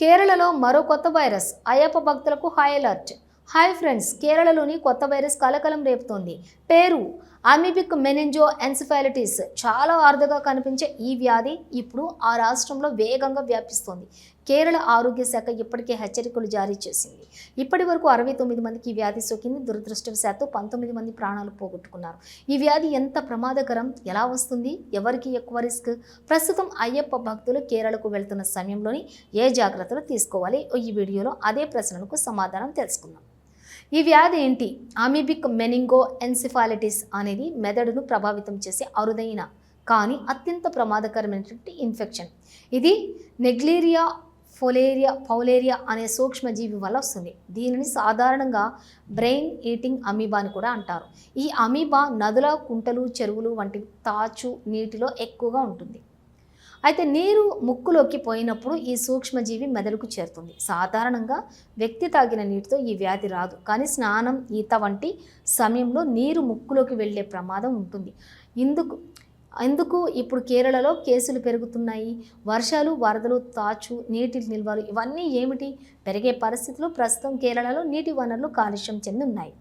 కేరళలో మరో కొత్త వైరస్. అయ్యప్ప భక్తులకు హై అలర్ట్. హాయ్ ఫ్రెండ్స్ కేరళలోని కొత్త వైరస్ కలకలం రేపుతోంది. పేరు అమీబిక్ మెనింజో ఎన్సిఫాలిటిస్ చాలా అరుదుగా కనిపించే ఈ వ్యాధి ఇప్పుడు ఆ రాష్ట్రంలో వేగంగా వ్యాపిస్తోంది. కేరళ ఆరోగ్య శాఖ ఇప్పటికే హెచ్చరికలు జారీ చేసింది. ఇప్పటి వరకు అరవై తొమ్మిది మందికి ఈ వ్యాధి సోకింది. దురదృష్టవశాత్తు పంతొమ్మిది మంది ప్రాణాలు పోగొట్టుకున్నారు. ఈ వ్యాధి ఎంత ప్రమాదకరం? ఎలా వస్తుంది? ఎవరికి ఎక్కువ రిస్క్? ప్రస్తుతం అయ్యప్ప భక్తులు కేరళకు వెళ్తున్న సమయంలోని ఏ జాగ్రత్తలు తీసుకోవాలి? ఈ వీడియోలో అదే ప్రశ్నలకు సమాధానం తెలుసుకుందాం. ఈ వ్యాధి ఏంటి? అమీబిక్ మెనింగో ఎన్సిఫాలిటిస్ అనేది మెదడును ప్రభావితం చేసే అరుదైన కానీ అత్యంత ప్రమాదకరమైనటువంటి ఇన్ఫెక్షన్. ఇది నెగ్లీరియా ఫొలేరియా పౌలేరియా అనే సూక్ష్మజీవి వల్ల వస్తుంది. దీనిని సాధారణంగా బ్రెయిన్ ఈటింగ్ అమీబా అని కూడా అంటారు. ఈ అమీబా నదుల కుంటలు చెరువులు వంటి తాచు నీటిలో ఎక్కువగా ఉంటుంది. అయితే నీరు ముక్కులోకి పోయినప్పుడు ఈ సూక్ష్మజీవి మెదడుకు చేరుతుంది. సాధారణంగా వ్యక్తి తాగిన నీటితో ఈ వ్యాధి రాదు. కానీ స్నానం ఈత వంటి సమయంలో నీరు ముక్కులోకి వెళ్ళే ప్రమాదం ఉంటుంది. ఇందుకు ఎందుకు ఇప్పుడు కేరళలో కేసులు పెరుగుతున్నాయి? వర్షాలు వరదలు తాచు నీటి నిల్వలు ఇవన్నీ ఏమిటి? పెరిగే పరిస్థితులు ప్రస్తుతం కేరళలో నీటి వనరులు కాలుష్యం చెందున్నాయి.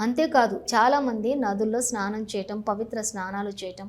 అంతేకాదు చాలామంది నదుల్లో స్నానం చేయటం పవిత్ర స్నానాలు చేయటం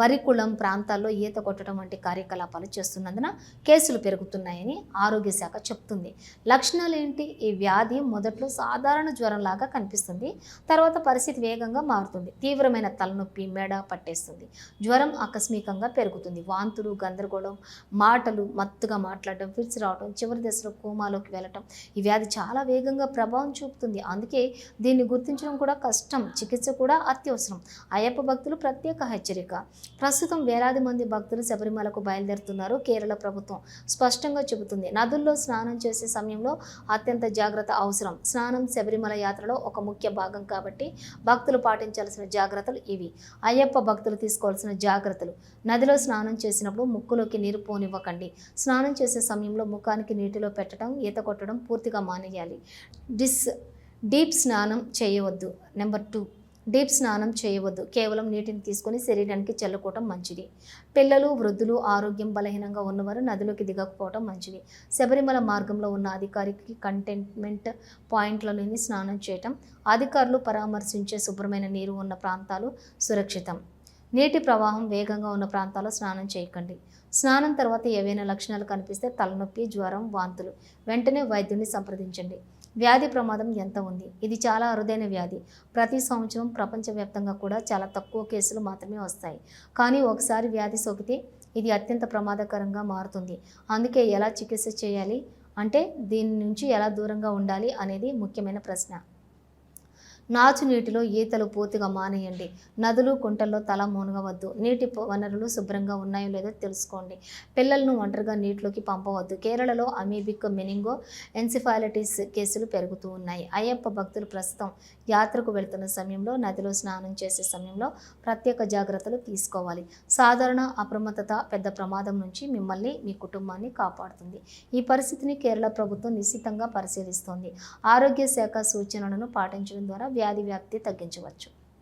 వరికుళం ప్రాంతాల్లో ఈత కొట్టడం వంటి కార్యకలాపాలు చేస్తున్నందున కేసులు పెరుగుతున్నాయని ఆరోగ్య శాఖ చెప్తుంది. లక్షణాలు ఏంటి ఈ వ్యాధి మొదట్లో సాధారణ జ్వరంలాగా కనిపిస్తుంది. తర్వాత పరిస్థితి వేగంగా మారుతుంది. తీవ్రమైన తలనొప్పి మెడ పట్టేస్తుంది. జ్వరం ఆకస్మికంగా పెరుగుతుంది. వాంతులు గందరగోళం మాటలు మత్తుగా మాట్లాడడం ఫిట్స్ రావడం చివరి దశలో కోమాలోకి వెళ్ళటం ఈ వ్యాధి చాలా వేగంగా ప్రభావం చూపుతుంది. అందుకే దీన్ని గుర్తించడం కూడా కష్టం. చికిత్స కూడా అత్యవసరం. అయ్యప్ప భక్తులు ప్రత్యేక హెచ్చరిక ప్రస్తుతం వేలాది మంది భక్తులు శబరిమలకు బయలుదేరుతున్నారు. కేరళ ప్రభుత్వం స్పష్టంగా చెబుతుంది. నదుల్లో స్నానం చేసే సమయంలో అత్యంత జాగ్రత్త అవసరం. స్నానం శబరిమల యాత్రలో ఒక ముఖ్య భాగం కాబట్టి భక్తులు పాటించాల్సిన జాగ్రత్తలు ఇవి. అయ్యప్ప భక్తులు తీసుకోవాల్సిన జాగ్రత్తలు. నదిలో స్నానం చేసినప్పుడు ముక్కులోకి నీరు పోనివ్వకండి. స్నానం చేసే సమయంలో ముఖానికి నీటిలో పెట్టడం ఈత కొట్టడం పూర్తిగా మానేయాలి. డిస్ డీప్ స్నానం చేయవద్దు. Number two. డీప్ స్నానం చేయవద్దు. కేవలం నీటిని తీసుకొని శరీరానికి చల్లుకోవటం మంచిది. పిల్లలు వృద్ధులు ఆరోగ్యం బలహీనంగా ఉన్నవారు నదిలోకి దిగకపోవటం మంచిది. శబరిమల మార్గంలో ఉన్న అధికారికి కంటైన్మెంట్ పాయింట్లలోని స్నానం చేయటం అధికారులు పరామర్శించే శుభ్రమైన నీరు ఉన్న ప్రాంతాలు సురక్షితం. నీటి ప్రవాహం వేగంగా ఉన్న ప్రాంతాల్లో స్నానం చేయకండి. స్నానం తర్వాత ఏవైనా లక్షణాలు కనిపిస్తే తలనొప్పి జ్వరం వాంతులు. వెంటనే వైద్యుని సంప్రదించండి. వ్యాధి ప్రమాదం ఎంత ఉంది? ఇది చాలా అరుదైన వ్యాధి. ప్రతి సంవత్సరం ప్రపంచవ్యాప్తంగా కూడా చాలా తక్కువ కేసులు మాత్రమే వస్తాయి. కానీ ఒకసారి వ్యాధి సోకితే ఇది అత్యంత ప్రమాదకరంగా మారుతుంది. అందుకే ఎలా చికిత్స చేయాలి? అంటే దీని నుంచి ఎలా దూరంగా ఉండాలి అనేది ముఖ్యమైన ప్రశ్న. నాచు నీటిలో ఈతలు పూర్తిగా మానేయండి. నదులు కుంటల్లో తల మునగవద్దు. నీటి వనరులు శుభ్రంగా ఉన్నాయో లేదో తెలుసుకోండి. పిల్లలను ఒంటరిగా నీటిలోకి పంపవద్దు. కేరళలో అమీబిక్ మెనింగో ఎన్సిఫాలిటిస్ కేసులు పెరుగుతూ ఉన్నాయి. అయ్యప్ప భక్తులు ప్రస్తుతం యాత్రకు వెళ్తున్న సమయంలో నదిలో స్నానం చేసే సమయంలో ప్రత్యేక జాగ్రత్తలు తీసుకోవాలి. సాధారణ అప్రమత్తత పెద్ద ప్రమాదం నుంచి మిమ్మల్ని మీ కుటుంబాన్ని కాపాడుతుంది. ఈ పరిస్థితిని కేరళ ప్రభుత్వం నిశ్చితంగా పరిశీలిస్తోంది. ఆరోగ్య శాఖ సూచనలను పాటించడం ద్వారా వ్యాధి వ్యాప్తి తగ్గించవచ్చు.